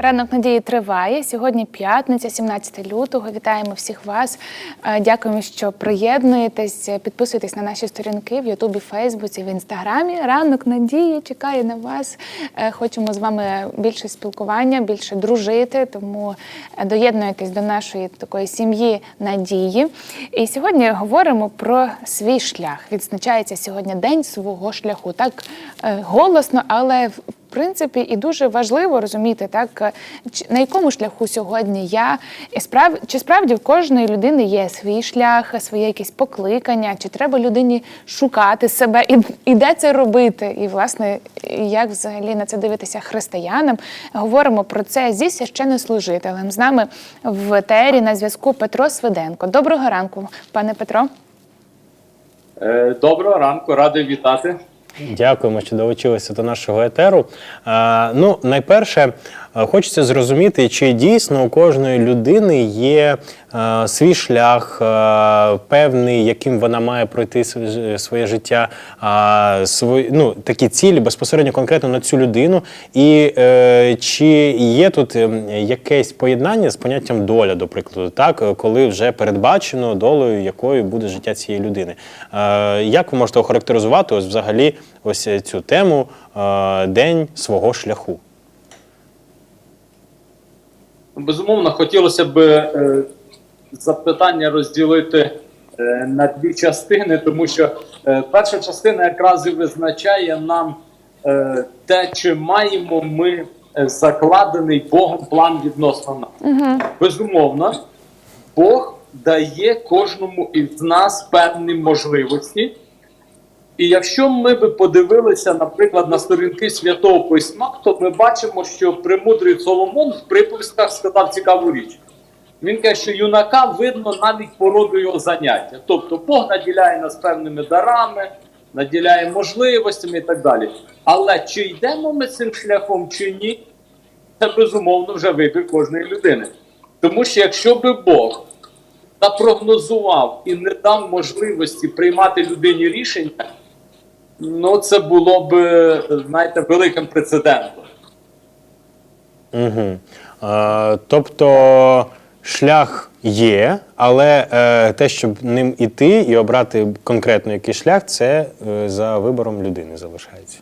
Ранок надії триває. Сьогодні п'ятниця, 17 лютого. Вітаємо всіх вас. Е, Дякуємо, що приєднуєтесь. Підписуйтесь на наші сторінки в Ютубі, Фейсбуці, в Інстаграмі. Ранок надії чекає на вас. Е, Хочемо з вами більше спілкування, більше дружити. Тому е, доєднуйтесь до нашої такої сім'ї надії. І сьогодні говоримо про свій шлях. Відзначається сьогодні день свого шляху. Так голосно, але принципі, і дуже важливо розуміти, так е, на якому шляху сьогодні я, і справ, чи справді в кожної людини є свій шлях, своє якесь покликання, чи треба людині шукати себе і, і де це робити? І власне, як взагалі на це дивитися християнам? Говоримо про це зі священнослужителем. З нами в етері на зв'язку Петро Свиденко. Доброго ранку, пане Петро. Е, Доброго ранку, радий вітати. Дякуємо, що долучилися до нашого етеру. А, ну, найперше, е, хочеться зрозуміти, чи дійсно у кожної людини є свій шлях, е, певний, яким вона має пройти своє життя, е, свої, ну, такі цілі безпосередньо конкретно на цю людину. І е, чи є тут ем, якесь поєднання з поняттям доля, до прикладу, так, е, коли вже передбачено долею, якою буде життя цієї людини. Е, як ви можете охарактеризувати ось взагалі ось цю тему е, день свого шляху? Безумовно, хотілося б е, запитання розділити е, на дві частини, тому що е, перша частина якраз і визначає нам е, те, чи маємо ми закладений Богом план відносно нас. Безумовно, Бог дає кожному із нас певні можливості. І якщо ми би подивилися, наприклад, на сторінки святого письма, то ми бачимо, що премудрий Соломон в приповістках сказав цікаву річ. Він каже, що юнака видно навіть по роду його заняття. Тобто Бог наділяє нас певними дарами, наділяє можливостями і так далі. Але чи йдемо ми цим шляхом, чи ні, це безумовно вже вибір кожної людини. Тому що якщо би Бог напрогнозував і не дав можливості приймати людині рішення, ну це було б, знаєте, великим прецедентом. Угу. Е, тобто шлях є, але е, те, щоб ним іти і обрати конкретно який шлях, це е, за вибором людини залишається.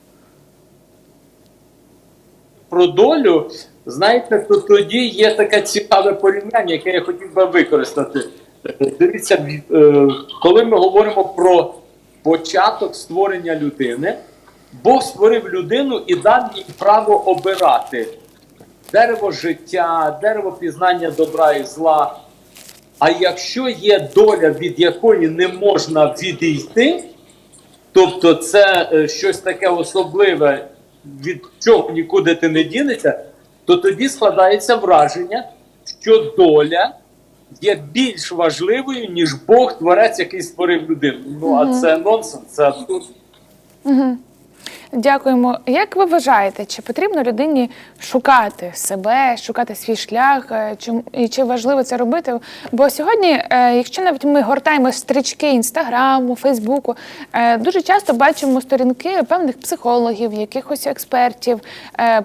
Про долю, знаєте, то тоді є таке цікаве порівняння, яке я хотів би використати. Дивіться, е, коли ми говоримо про початок створення людини, Бог створив людину і дав їй право обирати дерево життя, дерево пізнання добра і зла. А якщо є доля, від якої не можна відійти, тобто це е, щось таке особливе, від чого нікуди ти не дінеться, то тоді складається враження, що доля є більш важливою, ніж Бог, творець, який створив людину. Ну а це нонсенс, це абсурд. Дякуємо. Як ви вважаєте, чи потрібно людині шукати себе, шукати свій шлях? е, Чи, і чи важливо це робити? Бо сьогодні, е, якщо навіть ми гортаємо стрічки інстаграму, Фейсбуку, е, дуже часто бачимо сторінки певних психологів, якихось експертів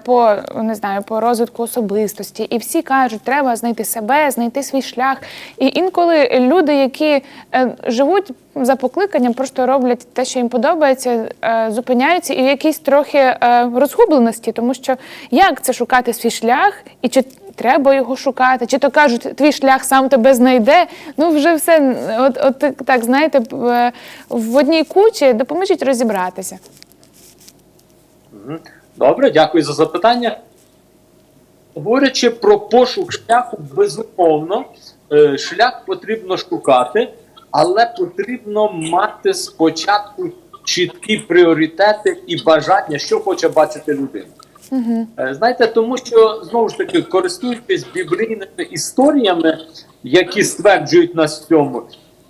по не знаю, по розвитку особистості, і всі кажуть, треба знайти себе, знайти свій шлях. І інколи люди, які живуть за покликанням, просто роблять те, що їм подобається, е, зупиняються і в якійсь трохи е, розгубленості, тому що як це шукати свій шлях, і чи треба його шукати, чи то кажуть, твій шлях сам тебе знайде. Ну вже все, от, от так знаєте, е, в одній кучі допоможіть розібратися. Добре, дякую за запитання. Говорячи про пошук шляху, безумовно, шлях потрібно шукати, але потрібно мати спочатку чіткі пріоритети і бажання, що хоче бачити людина. Е, Знаєте, тому що знову ж таки, користуючись біблійними історіями, які стверджують нас в цьому,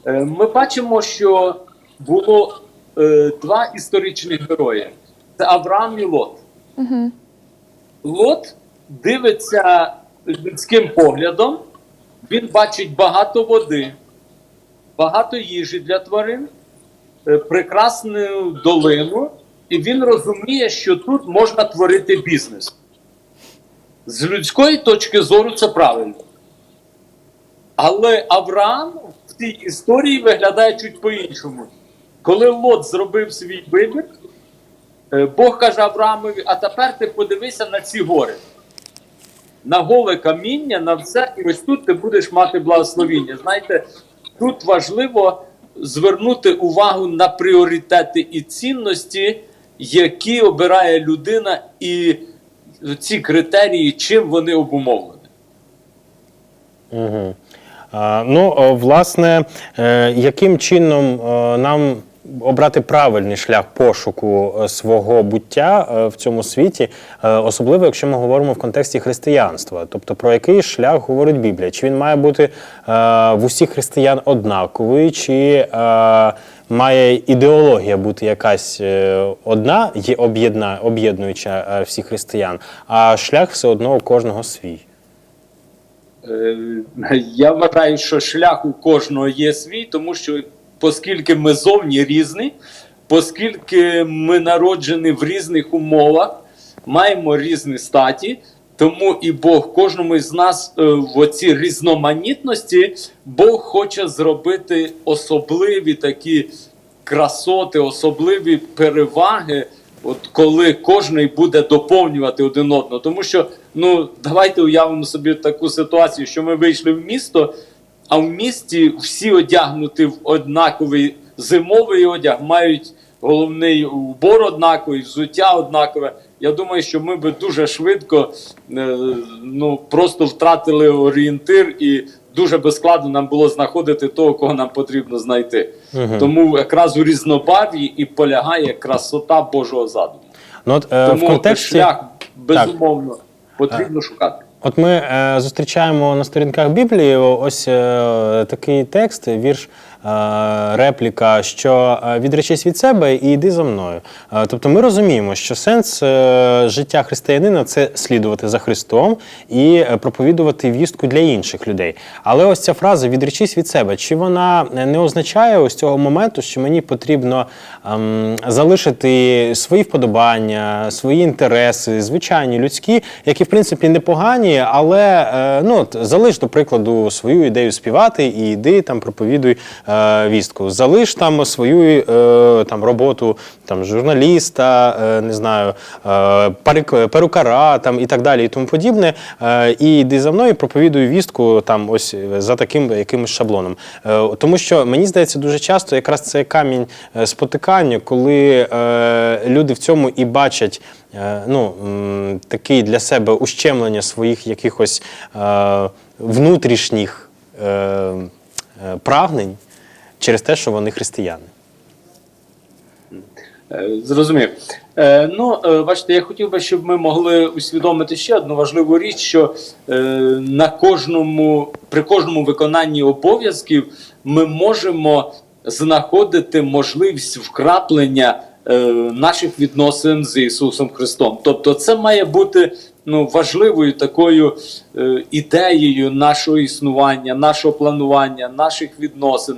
е, ми бачимо, що було е, два історичних герої: це Авраам і Лот. Лот дивиться людським поглядом, він бачить багато води, багато їжі для тварин, е, прекрасну долину, і він розуміє, що тут можна творити бізнес. З людської точки зору це правильно. Але Авраам в цій історії виглядає чуть по-іншому. Коли Лот зробив свій вибір, е, Бог каже Авраамові: а тепер ти подивися на ці гори. На голе каміння, на все, і ось тут ти будеш мати благословіння. Знаєте, тут важливо звернути увагу на пріоритети і цінності, які обирає людина, і ці критерії, чим вони обумовлені. Угу. А, ну, власне, е, яким чином нам обрати правильний шлях пошуку е, свого буття е, в цьому світі, е, особливо якщо ми говоримо в контексті християнства, тобто про який шлях говорить Біблія? Чи він має бути в усіх християн однаковий, чи має ідеологія бути якась одна, є об'єднуюча всіх християн, а шлях все одно у кожного свій? Я вважаю, що шлях у кожного є свій, тому що оскільки ми зовні різні, оскільки ми народжені в різних умовах, маємо різні статі, тому і Бог кожному із нас е, в оцій різноманітності Бог хоче зробити особливі такі красоти, особливі переваги. От коли кожний буде доповнювати один одного, тому що ну давайте уявимо собі таку ситуацію, що ми вийшли в місто, а в місті всі одягнуті в однаковий зимовий одяг, мають головний убор однаковий, взуття однакове. Я думаю, що ми би дуже швидко е, ну просто втратили орієнтир і дуже би складно нам було знаходити того, кого нам потрібно знайти. Тому якраз у різнобарві і полягає красота Божого задуму. Ну, от, е, Тому в контексті... шлях безумовно потрібно шукати. От ми е, зустрічаємо на сторінках Біблії ось е, такий текст, вірш, репліка, що е, відречись від себе і йди за мною. Е, тобто ми розуміємо, що сенс е, життя християнина це слідувати за Христом і е, проповідувати вістку для інших людей. Але ось ця фраза відречись від себе, чи вона не означає ось цього моменту, що мені потрібно ем, залишити свої вподобання, свої інтереси, звичайні людські, які в принципі непогані, але е, ну залиш, до прикладу, свою ідею співати і йди там проповідуй е, вістку. Залиш там свою е, там роботу там журналіста, е, не знаю, е, перукара там і так далі, і тому подібне. Е, і йди за мною, проповідуй вістку там ось за таким якимось шаблоном. Е, тому що мені здається, дуже часто якраз це камінь е, спотикання, коли е, люди в цьому і бачать. е, Ну, такий для себе ущемлення своїх якихось е, внутрішніх е, е, прагнень через те, що вони християни. Е, Зрозумів. Е, ну, е, бачите, я хотів би, щоб ми могли усвідомити ще одну важливу річ, що на кожному, при кожному виконанні обов'язків ми можемо знаходити можливість вкраплення наших відносин з Ісусом Христом. Тобто, це має бути ну, важливою такою ідеєю нашого існування, нашого планування, наших відносин.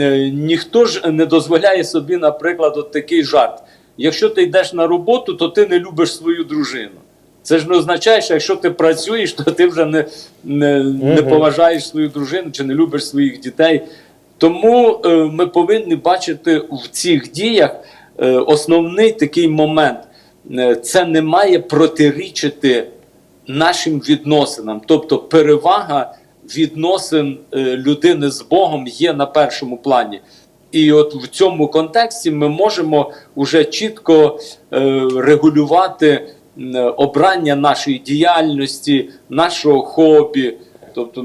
Е, ніхто ж не дозволяє собі, наприклад, от такий жарт. Якщо ти йдеш на роботу, то ти не любиш свою дружину. Це ж не означає, що якщо ти працюєш, то ти вже не, не, не поважаєш свою дружину чи не любиш своїх дітей. Тому е, ми повинні бачити в цих діях е, основний такий момент. Е, це не має протирічити нашим відносинам. Тобто перевага відносин е, людини з Богом є на першому плані. І от в цьому контексті ми можемо вже чітко е, регулювати обрання нашої діяльності, нашого хобі. Тобто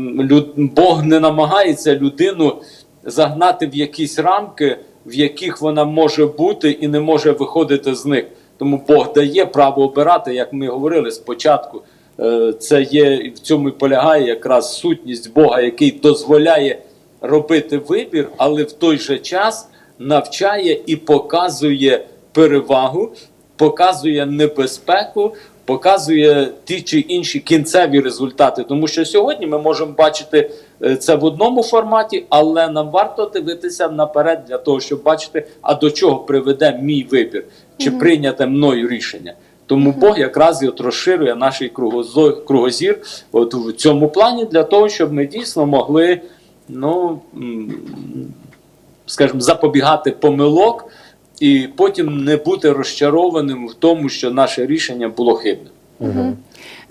Бог не намагається людину загнати в якісь рамки, в яких вона може бути і не може виходити з них. Тому Бог дає право обирати, як ми говорили спочатку. Е, Це є в цьому і полягає якраз сутність Бога, який дозволяє робити вибір, але в той же час навчає і показує перевагу, показує небезпеку, показує ті чи інші кінцеві результати. Тому що сьогодні ми можемо бачити е, це в одному форматі, але нам варто дивитися наперед для того, щоб бачити, а до чого приведе мій вибір, чи прийняте мною рішення. Тому Бог якраз і от розширює наш кругозір от в цьому плані для того, щоб ми дійсно могли, ну скажімо, запобігати помилок і потім не бути розчарованим в тому, що наше рішення було хибним.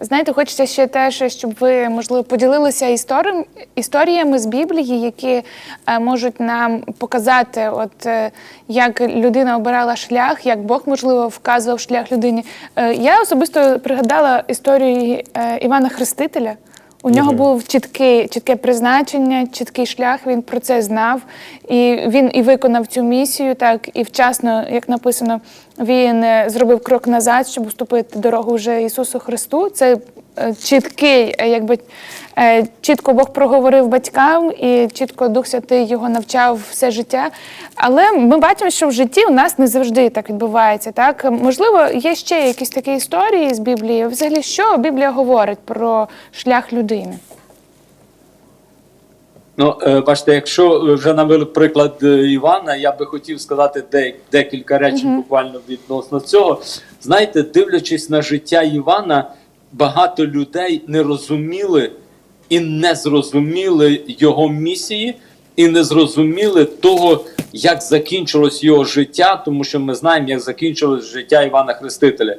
Знаєте, хочеться ще теж, щоб ви можливо поділилися історіям, історіями з Біблії, які е, можуть нам показати, от е, як людина обирала шлях, як Бог можливо вказував шлях людині. Е, я особисто пригадала історію Івана Хрестителя. У нього був чіткий, чітке призначення, чіткий шлях. Він про це знав, і він і виконав цю місію. Так і вчасно, як написано, він е, зробив крок назад, щоб уступити дорогу вже Ісусу Христу. Це чіткий, е, якби е, чітко Бог проговорив батькам, і чітко Дух Святий його навчав все життя. Але ми бачимо, що в житті у нас не завжди так відбувається. Так можливо, є ще якісь такі історії з Біблії. Взагалі, що Біблія говорить про шлях людини? Ну, е, бачите, якщо вже навели приклад е, Івана, я би хотів сказати де- декілька речень буквально відносно цього. Знаєте, дивлячись на життя Івана, багато людей не розуміли і не зрозуміли його місії, і не зрозуміли того, як закінчилось його життя, тому що ми знаємо, як закінчилось життя Івана Хрестителя.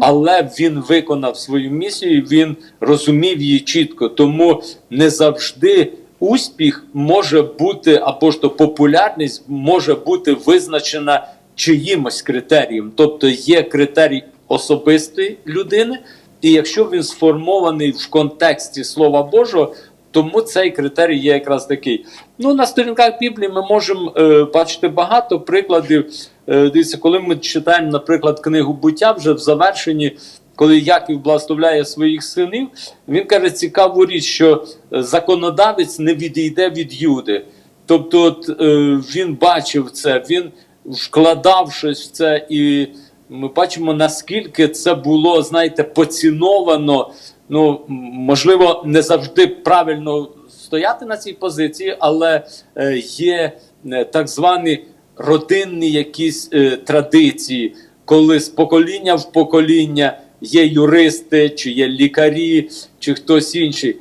Але він виконав свою місію, він розумів її чітко. Тому не завжди успіх може бути, або ж то популярність може бути визначена чиїмось критерієм. Тобто є критерій особистої людини, і якщо він сформований в контексті Слова Божого, тому цей критерій є якраз такий. Ну, на сторінках Біблії ми можемо е, бачити багато прикладів. Е, дивіться, коли ми читаємо, наприклад, книгу буття вже в завершенні, коли Яків благословляє своїх синів, він каже цікаву річ, що законодавець не відійде від Юди. Тобто, от, е, він бачив це, він вкладав щось в це, і ми бачимо, наскільки це було, знаєте, поціновано. Ну, можливо, не завжди правильно стояти на цій позиції, але е, є е, так звані родинні якісь е, традиції, коли з покоління в покоління є юристи, чи є лікарі, чи хтось інший.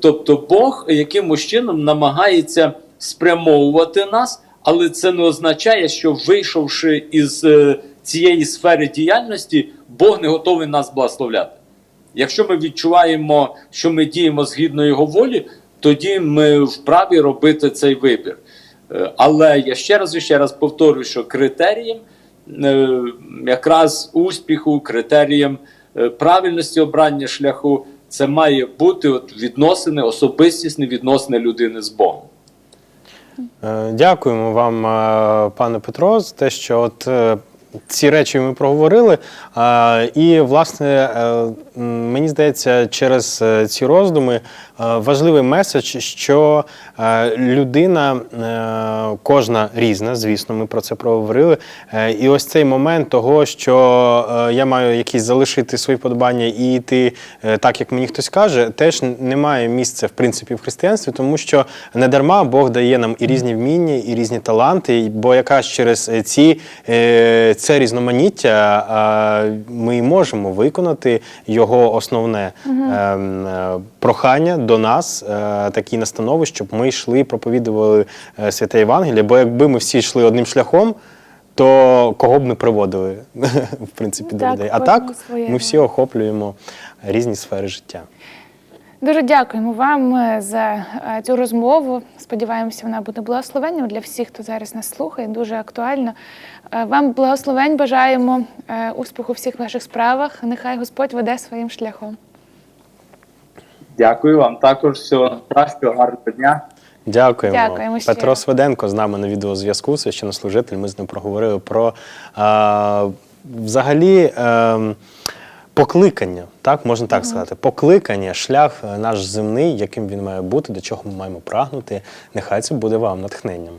Тобто Бог якимось чином намагається спрямовувати нас, але це не означає, що вийшовши із цієї сфери діяльності, Бог не готовий нас благословляти. Якщо ми відчуваємо, що ми діємо згідно його волі, тоді ми вправі робити цей вибір. Е, Але я ще раз і ще раз повторюю, що критерієм е, якраз успіху, критерієм е, правильності обрання шляху, це має бути от відносини, особистісні відносини людини з Богом. Дякуємо вам, пане Петро, за те, що от ці речі ми проговорили. І, власне, е, мені здається, через е, ці роздуми е, важливий меседж, що людина, кожна різна, звісно, ми про це проговорили. І ось цей момент того, що я маю якісь залишити свої подобання і йти так, як мені хтось каже, теж не має місця в принципі в християнстві, тому що не дарма Бог дає нам і різні вміння, і різні таланти, бо якраз через ці це різноманіття ми можемо виконати його основне ем, е, прохання до нас, е, такі настанови, щоб ми йшли, проповідували е, святе Євангеліє. Бо якби ми всі йшли одним шляхом, то кого б ми приводили в принципі Ну до так, людей? А так ми всі охоплюємо різні сфери життя. Дуже дякуємо вам е, за е, цю розмову. Сподіваємося, вона буде благословенням для всіх, хто зараз нас слухає. Дуже актуально. Е, Вам благословень бажаємо успіху у всіх ваших справах. Нехай Господь веде своїм шляхом. Дякую вам також всього найкращого, гарного дня. Дякуємо. Дякуємо. Петро Свиденко з нами на відеозв'язку, священнослужитель. Ми з ним проговорили про а, взагалі. ем, Покликання, так можна так сказати, покликання, шлях е, наш земний, яким він має бути, до чого ми маємо прагнути. Нехай це буде вам натхненням.